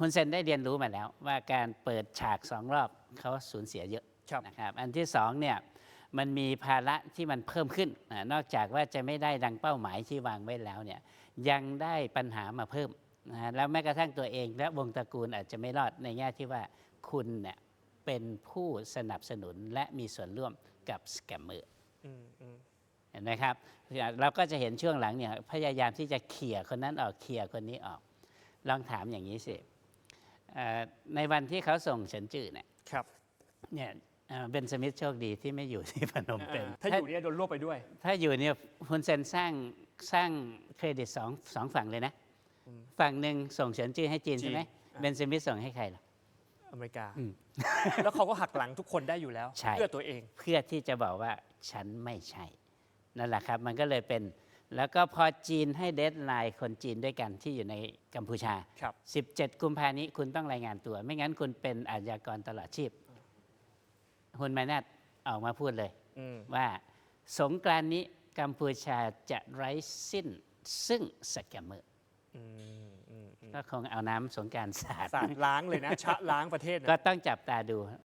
ฮุนเซนได้เรียนรู้มาแล้ว ว่าการเปิดฉากสองรอบเขาสูญเสียเยอะครับนะครับอันที่สองเนี่ยมันมีภาระที่มันเพิ่มขึ้นอ่านอกจากว่าจะไม่ได้ดังเป้าหมายที่วางไว้แล้วเนี่ยยังได้ปัญหามาเพิ่มนะฮะแล้วแม้กระทั่งตัวเองและวงตระกูลอาจจะไม่รอดในแง่ที่ว่าคุณเนี่ยเป็นผู้สนับสนุนและมีส่วนร่วมกับสแกมเมอร์อืมอืมเห็นไหมครับ เราก็จะเห็นช่วงหลังเนี่ยพยายามที่จะเขี่ยคนนั้นออกเขี่ยคนนี้ออก ลองถามอย่างนี้สิเอ่อ ในวันที่เขาส่งเฉินจื่อเนี่ยครับเนี่ยเอ่อเบนสมิธโชคดีที่ไม่อยู่ที่พนมเปญถ้าอยู่เนี่ยโดนรวบไปด้วย ถ้าอยู่เนี่ยฮุนเซนสร้างสร้างเครดิตสองสองฝั่งเลยนะอืมฝั่งหนึ่งส่งเฉินจื่อให้จีนจีนใช่ไหมอะเบนสมิธส่งให้ใครล่ะอเมริกาอืมแล้วเขาก็หักหลังทุกคนได้อยู่แล้วใช่เพื่อตัวเอง เพื่อที่จะบอกว่าฉันไม่ใช่ นั่นแหละครับ มันก็เลยเป็น แล้วก็พอจีนให้เดทไลน์คนจีนด้วยกันที่อยู่ในกัมพูชา ครับ 17 กุมภานี้คุณต้องรายงานตัว ไม่งั้นคุณเป็นอาชญากรตลอดชีพฮุนมานัดออกมาพูดเลย อืม ว่าสงกรานต์นี้กัมพูชาจะไร้สิ้นซึ่งสแกมเมอร์อืมอืมอืมก็คงเอาน้ำสงกรารสาด สาดล้างเลยนะ ชะล้างประเทศนะก็ต้องจับตาดู